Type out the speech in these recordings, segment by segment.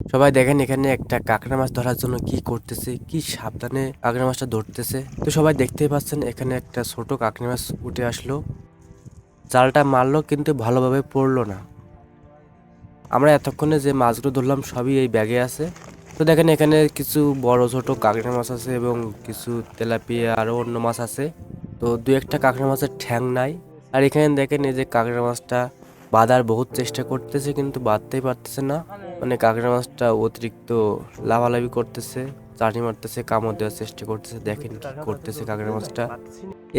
সবাই দেখেন এখানে একটা কাঁকড়া মাছ ধরার জন্য কি করতেছে, কি সাবধানে কাঁকড়া মাছটা ধরতেছে। তো সবাই দেখতেই পাচ্ছেন এখানে একটা ছোট কাঁকড়া মাছ উঠে আসলো। জালটা মারলো কিন্তু ভালোভাবে পড়ল না। আমরা এতক্ষণে যে মাছগুলো ধরলাম সবই এই ব্যাগে আছে। তো দেখেন এখানে কিছু বড় ছোট কাঁকড়া মাছ আছে এবং কিছু তেলাপিয়া আরও অন্য মাছ আছে। তো দু একটা কাঁকড়া মাছের ঠ্যাং নাই। আর এখানে দেখেন এই যে কাঁকড়া মাছটা বাঁধার বহুত চেষ্টা করতেছে কিন্তু বাঁধতেই পারতেছে না। মানে কাঁকড়া মাছটা অতিরিক্ত লাভালাভি করতেছে চাটি মারতেছে, কামড় দেওয়ার চেষ্টা করতেছে, দেখেন কি করতেছে কাঁকড়া মাছটা।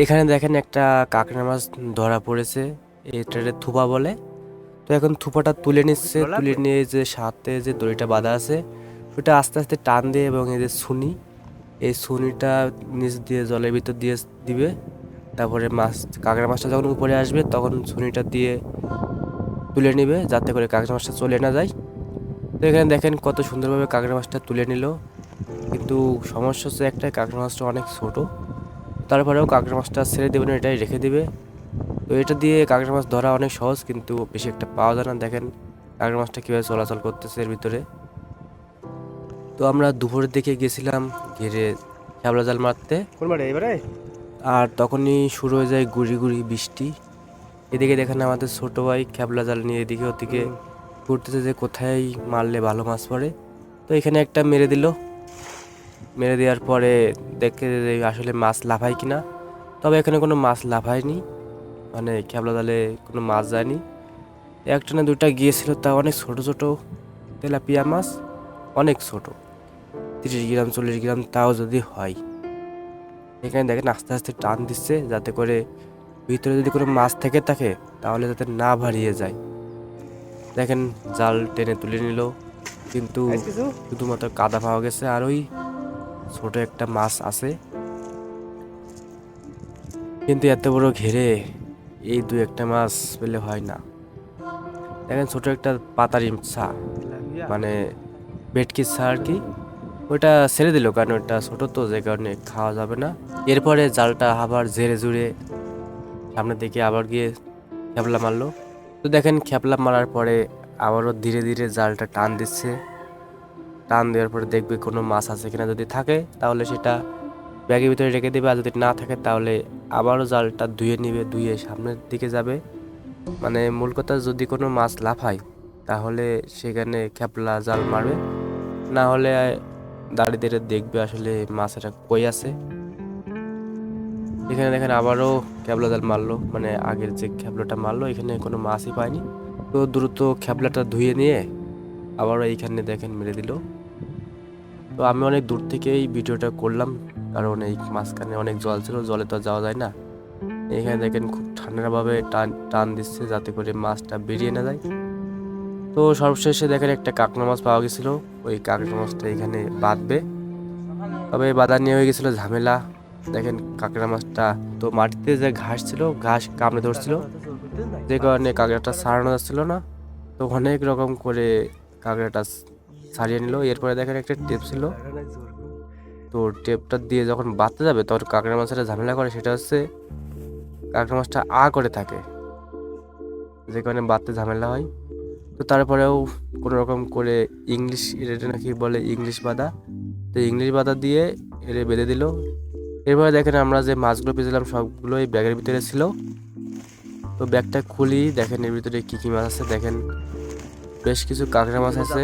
এখানে দেখেন একটা কাঁকড়া মাছ ধরা পড়েছে, এটারে থুপা বলে। তো এখন থুপাটা তুলে নিচ্ছে, তুলে নিয়ে যে সাথে যে দড়িটা বাঁধা আছে, ওটা আস্তে আস্তে টান দিয়ে এবং এই যে ছুনি, এই ছুনিটা নিচ দিয়ে জলের ভিতর দিয়ে দিবে। তারপরে মাছ, কাঁকড়া মাছটা যখন উপরে আসবে, তখন ছুনিটা দিয়ে তুলে নিবে, যাতে করে কাঁকড়া মাছটা চলে না যায়। তো এখানে দেখেন কত সুন্দরভাবে কাঁকড়া মাছটা তুলে নিল। কিন্তু সমস্যা হচ্ছে একটাই কাঁকড়া মাছটা অনেক ছোট। তারপরেও কাঁকড়া মাছটা ছেড়ে দেবে না এটাই রেখে দেবে। তো এটা দিয়ে কাঁকড়া মাছ ধরা অনেক সহজ কিন্তু বেশি একটা পাওয়া যায় না। দেখেন কাঁকড়া মাছটা কীভাবে চলাচল করতেছে এর ভিতরে। তো আমরা দুপুরের দিকে গেছিলাম ঘিরে শ্যাবলা জাল মারতে। এবারে আর তখনই শুরু হয়ে যায় গুড়ি গুড়ি বৃষ্টি। এদিকে দেখেন আমাদের ছোট ভাই খ্যাবলা জাল নিয়ে এদিকে ওদিকে ঘুরতেছে যে কোথায় মারলে ভালো মাছ পড়ে। তো এখানে একটা মেরে দিল। মেরে দেওয়ার পরে দেখে যে আসলে মাছ লাফায় কিনা। তবে এখানে কোনো মাছ লাফায়নি। মানে খ্যাবলা জালে কোনো মাছ যায়নি। একটা না দুটা গিয়েছিল, তা অনেক ছোট ছোট তেলাপিয়া মাছ, অনেক ছোট। তিরিশ গ্রাম, চল্লিশ গ্রাম তাও যদি হয়। এখানে দেখেন আস্তে আস্তে টান দিচ্ছে, যাতে করে ভিতরে যদি কোনো মাছ থেকে থাকে, তাহলে যাতে না ভারিয়ে যায়। দেখেন জাল টেনে তুলে নিল। কিন্তু শুধুমাত্র কাদা পাওয়া গেছে আর ওই ছোট একটা মাছ আছে। কিন্তু এত বড় ঘেরে এই দু একটা মাছ পেলে হয় না। দেখেন ছোট একটা পাতারি ছা মানে ভেটকি ছা আর কি ওটা ছেড়ে দিল কারণ ওটা ছোট তো যে কারণে খাওয়া যাবে না। এরপরে জালটা আবার ঝেড়ে জুড়ে সামনের দিকে আবার গিয়ে খ্যাপলা মারলো। তো দেখেন খ্যাপলা মারার পরে আবারও ধীরে ধীরে জালটা টান দিচ্ছে। টান দেওয়ার পরে দেখবে কোনো মাছ আছে কিনা যদি থাকে, তাহলে সেটা ব্যাগের ভিতরে রেখে দেবে, আর যদি না থাকে তাহলে আবারও জালটা ধুয়ে নিবে, ধুয়ে সামনের দিকে যাবে। মানে মূল কথা, যদি কোনো মাছ লাফায়, তাহলে সেখানে খ্যাপলা জাল মারবে। না হলে দাঁড়িয়ে দাঁড়িয়ে দেখবে আসলে মাছেরা কই আছে। এখানে দেখেন আবারও ক্যাবলা জাল মারলো মানে আগের যে খ্যাবলাটা মারলো, এখানে কোনো মাছই পায়নি। তো দ্রুত খ্যাবলাটা ধুয়ে নিয়ে আবারও এইখানে দেখেন মেরে দিল। তো আমি অনেক দূর থেকেই ভিডিওটা করলাম, কারণ এই মাঝখানে অনেক জল ছিল, জলে তো যাওয়া যায় না। এখানে দেখেন খুব ঠান্ডাভাবে টান টান দিচ্ছে যাতে করে মাছটা বেরিয়ে না যায়। তো সর্বশেষে দেখেন একটা কাঁকড়া মাছ পাওয়া গেছিল, ওই কাঁকড়া মাছটা এখানে বাঁধবে। তবে বাঁধা নিয়ে হয়ে গেছিল ঝামেলা দেখেন কাঁকড়া মাছটা, তো মাটিতে যে ঘাস ছিল, ঘাস কামড়ে ধরছিল, যে কারণে কাঁকড়াটা সারানো যাচ্ছিল না। তো অনেক রকম করে কাঁকড়াটা ছাড়িয়ে নিল। এরপরে দেখেন একটা টেপ ছিল। তো টেপটা দিয়ে যখন বাঁধতে যাবে, তখন কাঁকড়া মাছটা ঝামেলা করে, সেটা হচ্ছে কাঁকড়া মাছটা আ করে থাকে। যে কারণে বাঁধতে ঝামেলা হয়। তো তারপরেও কোনো রকম করে ইংলিশ এটা নাকি বলে ইংলিশ বাঁধা। তো ইংলিশ বাঁধা দিয়ে এরে বেঁধে দিল। এরপরে দেখেন আমরা যে মাছগুলো পেয়েছিলাম সবগুলোই ব্যাগের ভিতরে ছিল। তো ব্যাগটা খুলি, দেখেন এর ভিতরে কী কী মাছ আছে, দেখেন। বেশ কিছু কাঁকড়া মাছ আছে,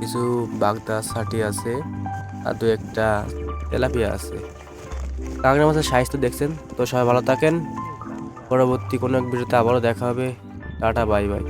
কিছু বাগদা ছাটি আছে, আর দু একটা তেলাপিয়া আছে। কাঁকড়া মাছের সাইজ তো দেখছেন, তো সবাই ভালো থাকেন। পরবর্তী কোনো এক ভিডিওতে আবারও দেখা হবে। Tata, bye bye.